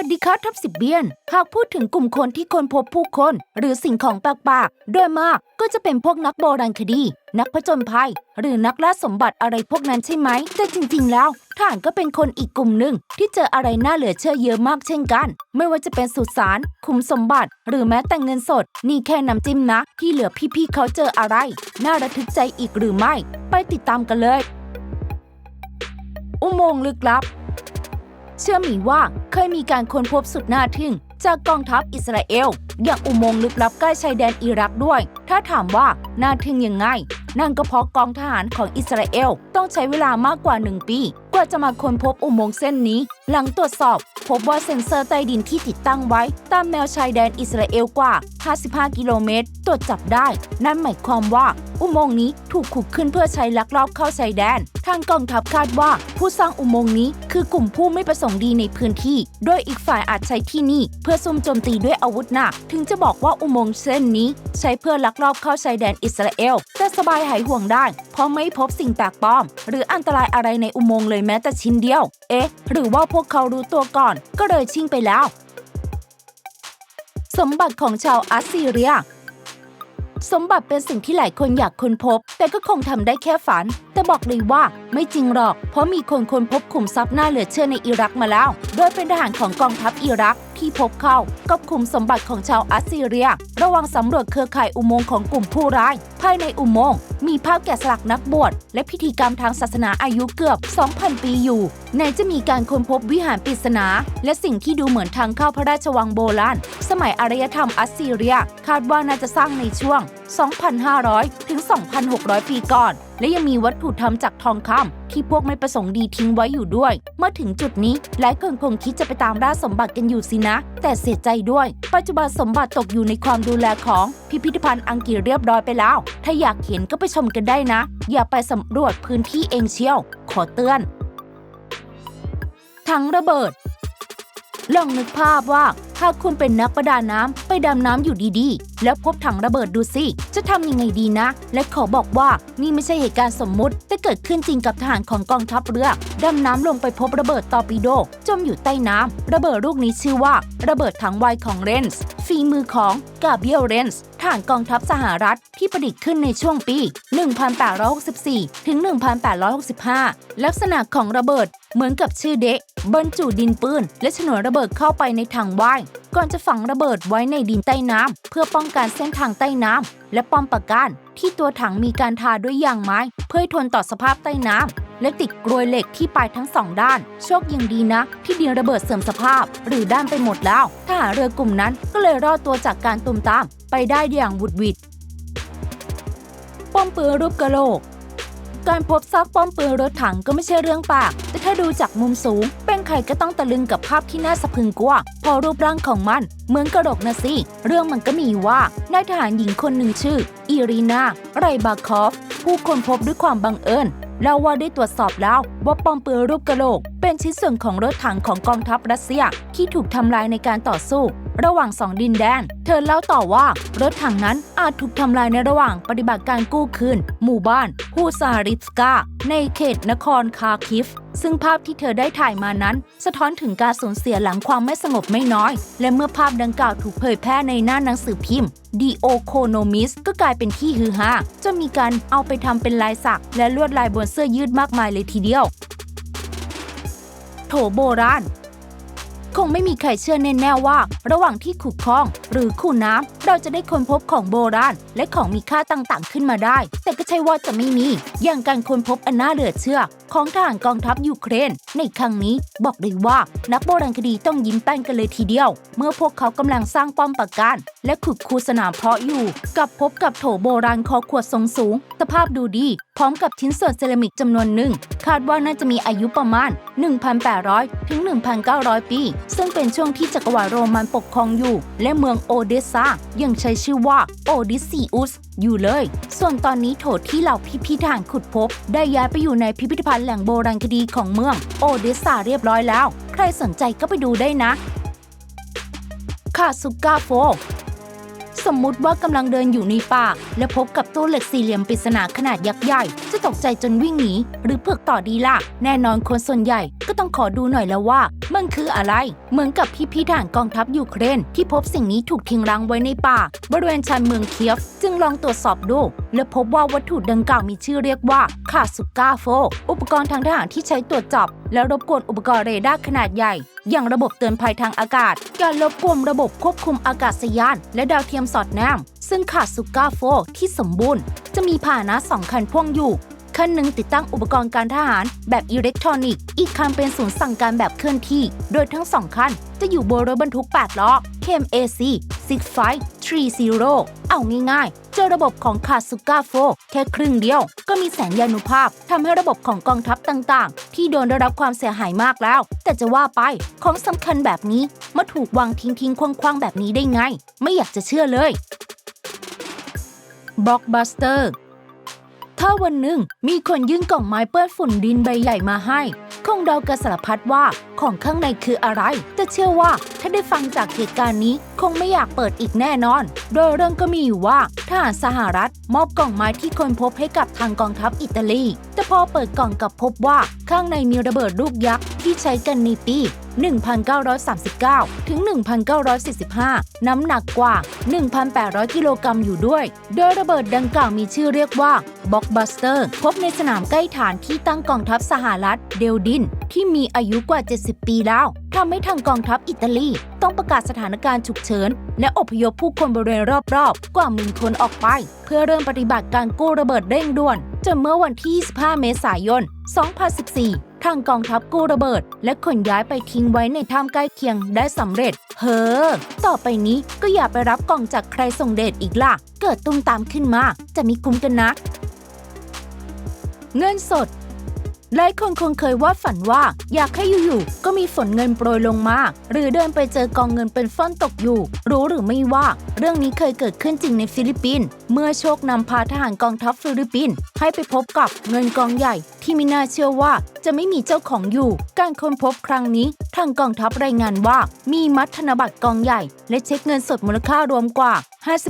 วัสดีครับทับสิบเบียน หากพูดถึงกลุ่มคนที่คนพบผู้คน หรือสิ่งของแปลกๆโดยมากก็จะเป็นพวกนักโบราณคดี นักผจญภัย หรือนักล่าสมบัติอะไรพวกนั้นใช่ไหม แต่จริงๆ แล้วทหารก็เป็นคนอีกกลุ่มหนึ่งที่เจออะไรน่าเหลือเชื่อเยอะมากเช่นกัน ไม่ว่าจะเป็นสุสานคุมสมบัติ หรือแม้แต่เงินสด นี่แค่น้ำจิ้มนะ ที่เหลือพี่ๆเขาเจออะไร น่าระทึกใจอีกหรือไม่ ไปติดตามกันเลย อุโมงค์ลึกลับ เชื่อมีว่าเคยมีการค้นพบสุดน่าทึ่ง จากกองทัพอิสราเอล อย่างอุโมงค์ลึกลับใกล้ชายแดนอิรักด้วย ถ้าถามว่าน่าทึ่งยังไง นั่นก็เพราะกองทหารของอิสราเอล ต้องใช้เวลามากกว่า 1 ปี กว่าจะมาค้นพบอุโมงค์เส้นนี้ หลังตรวจสอบ พบว่าเซ็นเซอร์ใต้ดินที่ติดตั้งไว้ ตามแนวชายแดนอิสราเอลกว่า 55 กิโลเมตร ตรวจจับได้ นั่นหมายความว่า อุโมงค์นี้ถูกขุดขึ้นเพื่อใช้ลักลอบเข้าชายแดน ทางกองทัพคาดว่า ผู้สร้างอุโมงค์นี้คือกลุ่มผู้ไม่ประสงค์ดีในพื้นที่ โดยอีกฝ่ายอาจใช้ที่นี่ เพื่อซุ่มโจมตีด้วยอาวุธหนัก ถึงจะบอกว่าอุโมงค์เส้นนี้ ใช้เพื่อลักลอบเข้าชายแดนอิสราเอลแต่สบายหายห่วงได้ เพราะไม่พบสิ่งแปลกปลอม หรืออันตรายอะไรในอุโมงค์เลยแม้แต่ชิ้นเดียว เอ๊ะ หรือว่าพวกเขารู้ตัวก่อน ก็เลยชิ่งไปแล้ว สมบัติของชาวอัสซีเรีย สมบัติเป็นสิ่งที่หลายคนอยากค้นพบ แต่ก็คงทำได้แค่ฝัน แต่บอกเลยว่าไม่จริงหรอก เพราะมีคนค้นพบขุมทรัพย์น่าเหลือเชื่อในอิรักมาแล้ว โดยเป็นทหารของกองทัพอิรัก ที่พบเข้ากับขุมสมบัติของชาวอัสซีเรีย ระว่างสำรวจเครือข่ายอุโมงค์ของกลุ่มผู้ร้าย ภายในอุโมงค์มีภาพแกะสลักนักบวชและพิธีกรรมทางศาสนาอายุเกือบ 2,000 ปีอยู่ไหนจะมีการค้นพบวิหารปริศนา และสิ่งที่ดูเหมือนทางเข้าพระราชวังโบราณสมัยอารยธรรมอัสซีเรีย คาดว่าน่าจะสร้างในช่วง 2,500 ถึง 2,600 ปีก่อน และยังมีวัตถุทำจากทองคำที่พวกไม่ประสงค์ดีทิ้งไว้อยู่ด้วย เมื่อถึงจุดนี้หลายคนคงคิดจะไปตามล่าสมบัติกันอยู่สินะ แต่เสียใจด้วย ปัจจุบันสมบัติตกอยู่ในความดูแลของพิพิธภัณฑ์อังกฤษเรียบร้อยไปแล้ว ถ้าอยากเห็นก็ไปชมกันได้นะ อย่าไปสำรวจพื้นที่เองเชียว ขอเตือนถังระเบิด ลองนึกภาพว่าถ้าคุณเป็นนักประดาน้ำไปดำน้ำอยู่ดีๆ แล้วพบถังระเบิดดูสิ จะทำยังไงดีนะ และขอบอกว่านี่ไม่ใช่เหตุการณ์สมมุติ แต่เกิดขึ้นจริงกับทหารของกองทัพเรือดำน้ำลงไปพบระเบิดตอร์ปิโด จมอยู่ใต้น้ำระเบิดลูกนี้ชื่อว่า ระเบิดถังไวของเรนส์ฝีมือของกาเบียลเรนส์ทหารกองทัพสหรัฐที่ประดิษฐ์ขึ้นในช่วงปี 1864 ถึง 1865 ลักษณะของระเบิด เหมือนกับชื่อเดะบรรจุดินปืน และฉนวนระเบิดเข้าไปในถังไว้ก่อนจะฝังระเบิดไว้ในดินใต้น้ำเพื่อป้องกันเส้นทางใต้น้ำและป้อมปราการที่ตัวถังมีการทาด้วยยางไม้ เพื่อทนต่อสภาพใต้น้ำและติดกรวยเหล็กที่ปลายทั้งสองด้าน โชคยังดีนะ ที่ดินระเบิดเสื่อมสภาพ หรือด้านไปหมดแล้วทหารเรือกลุ่มนั้นก็เลยรอดตัวจากการตุมตาม ไปได้อย่างบุดวิดป้อมปืนรูปกระโหลก การพบซากป้อมปืนรถถังก็ไม่ใช่เรื่องปลกแต่ถ้าดูจากมุมสูง เป็นใครก็ต้องตะลึงกับภาพที่น่าสะพรึงกลัวพอรูปร่างของมัน เหมือนกระโหลกนะสิ เรื่องมันก็มีว่านายทหารหญิงคนหนึ่งชื่อ อีรีนา ไรบาคอฟ ผู้คนพบด้วยความบังเอิญเล่าว่าได้ตรวจสอบแล้วว่าป้อมปืนรูปกระโหลก เป็นชิ้นส่วนของรถถังของกองทัพรัสเซีย ที่ถูกทำลายในการต่อสู้ ระหว่างสองดินแดน เธอเล่าต่อว่ารถถังนั้นอาจถูกทำลายในระหว่างปฏิบัติการกู้คืน หมู่บ้านฮูซาริสกา ในเขตนครคาคิฟ ซึ่งภาพที่เธอได้ถ่ายมานั้น สะท้อนถึงการสูญเสียหลังความไม่สงบไม่น้อย และเมื่อภาพดังกล่าวถูกเผยแพร่ในหน้าหนังสือพิมพ์ The Economist ก็กลายเป็นที่ฮือฮาจนมีการเอาไปทำเป็นลายสัก และลวดลายบนเสื้อยืดมากมายเลยทีเดียว โถโบราณ คงไม่มีใครเชื่อแน่ๆว่า ระหว่างที่ขุดคลอง หรือขูน้ำ เราจะได้ค้นพบของโบราณ และของมีค่าต่างๆ ขึ้นมาได้ แต่ก็ใช่ว่าจะไม่มี อย่างการค้นพบอันน่าเหลือเชื่อ ของทหารกองทัพยูเครน ในครั้งนี้บอกเลยว่า นักโบราณคดีต้องยิ้มแป้นกันเลยทีเดียว เมื่อพวกเขากำลังสร้างป้อมปราการ และขุดคูสนามเพาะอยู่ กับพบกับโถโบราณคอขวดทรงสูง สภาพดูดี พร้อมกับชิ้นส่วนเซรามิกจำนวนหนึ่ง คาดว่าน่าจะมีอายุประมาณ 1,800 ถึง 1,900 ปี ซึ่งเป็นช่วงที่จักรวรรดิโรมันปกครองอยู่ และเมืองโอเดสซายังใช้ชื่อว่าโอดิซีอุสอยู่เลย ส่วนตอนนี้โถที่เหล่าพิพิธภัณฑ์ขุดพบ ได้ย้ายไปอยู่ในพิพิธภัณฑ์แหล่งโบราณคดีของเมืองโอเดสซาเรียบร้อยแล้ว ใครสนใจก็ไปดูได้นะคาซุก้าโฟสมมุติว่ากำลังเดินอยู่ในป่า และพบกับตู้เหล็กสี่เหลี่ยมปริศนาขนาดยักษ์ใหญ่ จะจะตกใจจนวิ่งหนีหรือเผือกต่อดีล่ะ แน่นอนคนส่วนใหญ่ก็ต้องขอดูหน่อยแล้วว่า มันคืออะไร เหมือนกับพี่พี่ทหารกองทัพยูเครน ที่พบสิ่งนี้ถูกทิ้งร้างไว้ในป่า บริเวณชานเมืองเคียฟ จึงลองตรวจสอบดู และพบว่าวัตถุดังกล่าวมีชื่อเรียกว่าคาสุก้าโฟ อุปกรณ์ทางทหารที่ใช้ตรวจจับ และรบกวนอุปกรณ์เรดาร์ขนาดใหญ่ อย่างระบบเตือนภัยทางอากาศ การรบกวนระบบควบคุมอากาศยาน และดาวเทียมสอดแนม ซึ่งขาดสุก้าโฟที่สมบูรณ์ จะมีพาหนะสองคันพ่วงอยู่ คันหนึ่งติดตั้งอุปกรณ์การทหารแบบอิเล็กทรอนิกส์ อีกคันเป็นศูนย์สั่งการแบบเคลื่อนที่ โดยทั้งสองคันจะอยู่บนรถบรรทุก 8 ล้อ KMAC 6530 เอาง่ายๆ เจอระบบของคาสุก้าโฟแค่ครึ่งเดียว ก็มีแสงยานุภาพทำให้ระบบของกองทัพต่างๆ ที่โดนได้รับความเสียหายมากแล้ว แต่จะว่าไปของสำคัญแบบนี้มาถูกวางทิ้งทิ้งๆคว่างๆ แบบนี้ได้ไง ไม่อยากจะเชื่อเลย บล็อกบัสเตอร์ ถ้าวันหนึ่งมีคนยื่นกล่องไม้เปื้อนฝุ่นดินใบใหญ่มาให้ คงเดากันสารพัดว่าของข้างในคืออะไร แต่เชื่อว่าถ้าได้ฟังจากเหตุการณ์นี้คงไม่อยากเปิดอีกแน่นอน โดยเรื่องก็มีอยู่ว่าทหารสหรัฐมอบกล่องไม้ที่คนพบให้กับทางกองทัพอิตาลี แต่พอเปิดกล่องกลับพบว่าข้างในมีระเบิดลูกยักษ์ ที่ใช้กันในปี 1939 ถึง 1945 น้ำหนักกว่า 1,800 กิโลกรัมอยู่ด้วย โดยระเบิดดังกล่าวมีชื่อเรียกว่าบ็อกบัสเตอร์ พบในสนามใกล้ฐานที่ตั้งกองทัพสหรัฐเดลดิน ที่มีอายุกว่า 70 ปีแล้วทำให้ทางกองทัพอิตาลี ต้องประกาศสถานการณ์ฉุกเฉิน และอพยพผู้คนบริเวณรอบๆ กว่าหมื่นคนออกไป เพื่อเริ่มปฏิบัติการกู้ระเบิดเร่งด่วนจนเมื่อวันที่ 25 เมษายน 2014 ทางกองทัพกู้ระเบิด และขนย้ายไปทิ้งไว้ในถ้ำใกล้เคียงได้สำเร็จ เฮ้อ ต่อไปนี้ก็อย่าไปรับกล่องจากใครส่งเดชอีกล่ะ เกิดตุ้มตามขึ้นมา จะมีคุ้มกันนะ เงินสดหลายคนคงเคยว่าฝันว่าอยากให้อยู่ๆก็มีฝนเงินโปรยลงมา หรือเดินไปเจอกองเงินเป็นฟ่อนตกอยู่ รู้หรือไม่ว่า เรื่องนี้เคยเกิดขึ้นจริงในฟิลิปปินส์เมื่อโชคนำพาทหารกองทัพฟิลิปปินส์ให้ไปพบกับเงินกองใหญ่ ที่ไม่น่าเชื่อว่าจะไม่มีเจ้าของอยู่ การค้นพบครั้งนี้ ทางกองทัพรายงานว่า มีมัดธนบัตรกองใหญ่ และเช็คเงินสดมูลค่ารวมกว่า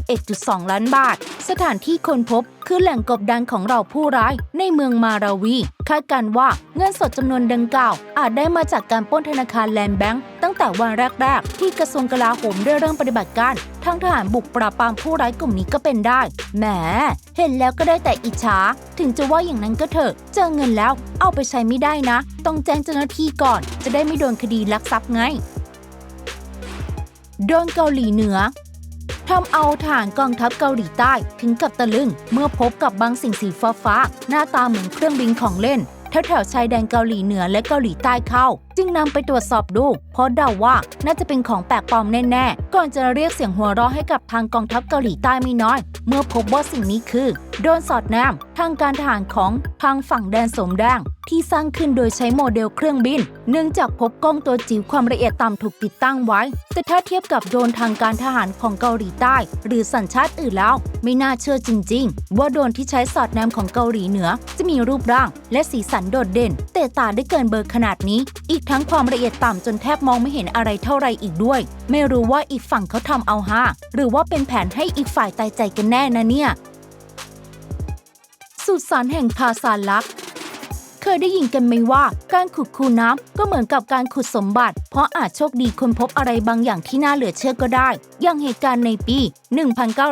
51.2 ล้านบาท สถานที่ค้นพบคือแหล่งกบดานของเราผู้ร้ายในเมืองมาราวี คาดการณ์ว่าเงินสดจำนวนดังกล่าว อาจได้มาจากการปล้นธนาคารแลนด์แบงก์ตั้งแต่วันแรก ๆ ที่กระทรวงกลาโหมได้เริ่มปฏิบัติการทางทหารบุกปราบปรามผู้ร้ายกลุ่มนี้ก็เป็นได้แหมเห็นแล้วก็ได้แต่อิจฉาถึงจะว่าอย่างนั้นก็เถอะเจอเงินแล้ว เอาไปใช้ไม่ได้นะ ต้องแจ้งเจ้าหน้าที่ก่อน จะได้ไม่โดนคดีลักทรัพย์ไง โดนเกาหลีเหนือทำเอาทานกองทัพเกาหลีใต้ถึงกับตะลึง เมื่อพบกับบางสิ่งสีฟ้าฟ้า หน้าตาเหมือนเครื่องบินของเล่นแถวแถวชายแดนเกาหลีเหนือและเกาหลีใต้เข้า จึงนำไปตรวจสอบดูเพราะเดาว่าน่าจะเป็นของแปลกปลอมแน่ๆ ก่อนจะเรียกเสียงหัวเราะให้กับทางกองทัพเกาหลีใต้ไม่น้อย เมื่อพบว่าสิ่งนี้คือ โดนสอดแนมทางการทหารของทางฝั่งแดนสมแดงที่สร้างขึ้นโดยใช้โมเดลเครื่องบิน เนื่องจากพบกล้องตัวจิ๋วความละเอียดต่ำถูกติดตั้งไว้ แต่ถ้าเทียบกับโดนทางการทหารของเกาหลีใต้ หรือสัญชาติอื่นแล้ว ไม่น่าเชื่อจริง ๆ ว่าโดนที่ใช้สอดแนมของเกาหลีเหนือ จะมีรูปร่างและสีสันโดดเด่นเตะตาได้เกินเบอร์ขนาดนี้ อีกทั้งความละเอียดต่ำจนแทบมองไม่เห็นอะไรเท่าไรอีกด้วย ไม่รู้ว่าอีกฝั่งเขาทำเอาฮาหรือว่าเป็นแผนให้อีกฝ่ายตายใจกันแน่นะเนี่ยสุสานแห่งพาซาลักเคยได้ยินกันไหมว่า การขุดคูน้ำก็เหมือนกับการขุดสมบัติ เพราะอาจโชคดีค้นพบอะไรบางอย่างที่น่าเหลือเชื่อก็ได้ อย่างเหตุการณ์ในปี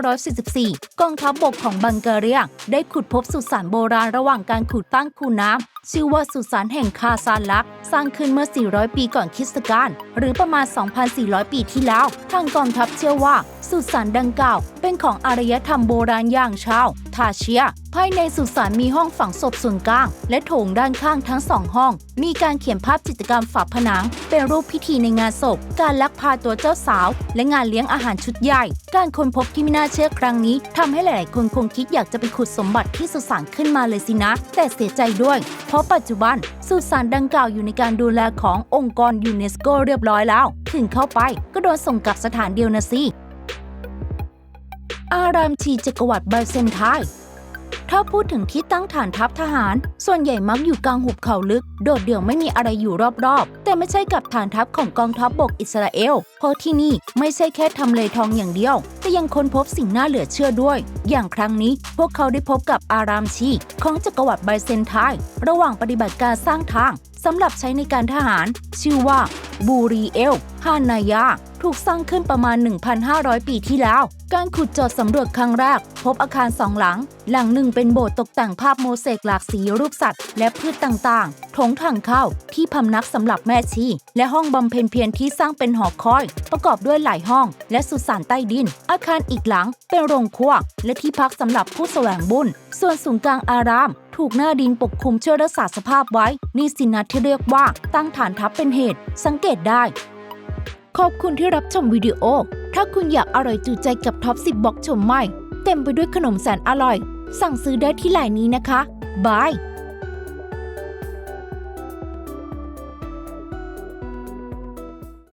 1944 กองทัพบบกของบังการียได้ขุดพบสุสานโบราณระหว่างการขุดตั้งคูน้ำ ชื่อว่าสุสานแห่งคาซาลัก สร้างขึ้นเมื่อ 400 ปีก่อนคริสตกาลหรือประมาณ 2,400 ปีที่แล้ว ทางกองทัพเชื่อว่า สุสานดังกล่าว เป็นของอารยธรรมโบราณอย่างชาวทาเชีย ภายในสุสานมีห้องฝังศพส่วนกลาง และโถงด้านข้างทั้งสองห้อง มีการเขียนภาพจิตรกรรมฝาผนัง เป็นรูปพิธีในงานศพ การลักพาตัวเจ้าสาว และงานเลี้ยงอาหารชุดใหญ่ การค้นพบที่ไม่น่าเชื่อครั้งนี้ทำให้หลาย ๆ คนคงคิดอยากจะไปขุดสมบัติที่สุสานขึ้นมาเลยสินะ แต่เสียใจด้วย เพราะปัจจุบันสุสานดังกล่าวอยู่ในการดูแลขององค์กรยูเนสโกเรียบร้อยแล้ว ถึงเข้าไปก็โดนส่งกลับสถานเดียวนะสิ อารามชีจักรวรรดิไบเซนไท ถ้าพูดถึงที่ตั้งฐานทัพทหาร ส่วนใหญ่มักอยู่กลางหุบเขาลึก โดดเดี่ยวไม่มีอะไรอยู่รอบๆ แต่ไม่ใช่กับฐานทัพของกองทัพบบกอิสราเอล เพราะที่นี่ไม่ใช่แค่ทำเลทองอย่างเดียว แต่ยังค้นพบสิ่งน่าเหลือเชื่อด้วย อย่างครั้งนี้พวกเขาได้พบกับอารามชีของจักรวรรดิไบเซนไทน์ระหว่างปฏิบัติการสร้างทางสำหรับใช้ในการทหาร ชื่อว่าบูรีเอลฮานายา ถูกสร้างขึ้นประมาณ 1,500 ปีที่แล้ว การขุดเจาะสำรวจครั้งแรก พบอาคารสองหลัง หลังหนึ่งเป็นโบสถ์ตกแต่งภาพโมเสกหลากสีรูปสัตว์ และพืชต่างๆโถงทางเข้าที่พำนักสำหรับแม่ชี และห้องบำเพ็ญเพียรที่สร้างเป็นหอคอย ประกอบด้วยหลายห้อง และสุสานใต้ดิน อาคารอีกหลัง เป็นโรงครัวและที่พักสำหรับผู้แสวงบุญ ส่วนศูนย์กลางอารามถูกหน้าดินปกคลุมช่วยรักษาสภาพไว้ นี่สินะที่เรียกว่าตั้งฐานทัพเป็นเหตุ สังเกตได้ ขอบคุณที่รับชมวิดีโอ ถ้าคุณอยากอร่อยจูใจกับท็อป 10บอกชมใหม่ เต็มไปด้วยขนมแสนอร่อย สั่งซื้อได้ที่ไลน์นี้นะคะบาย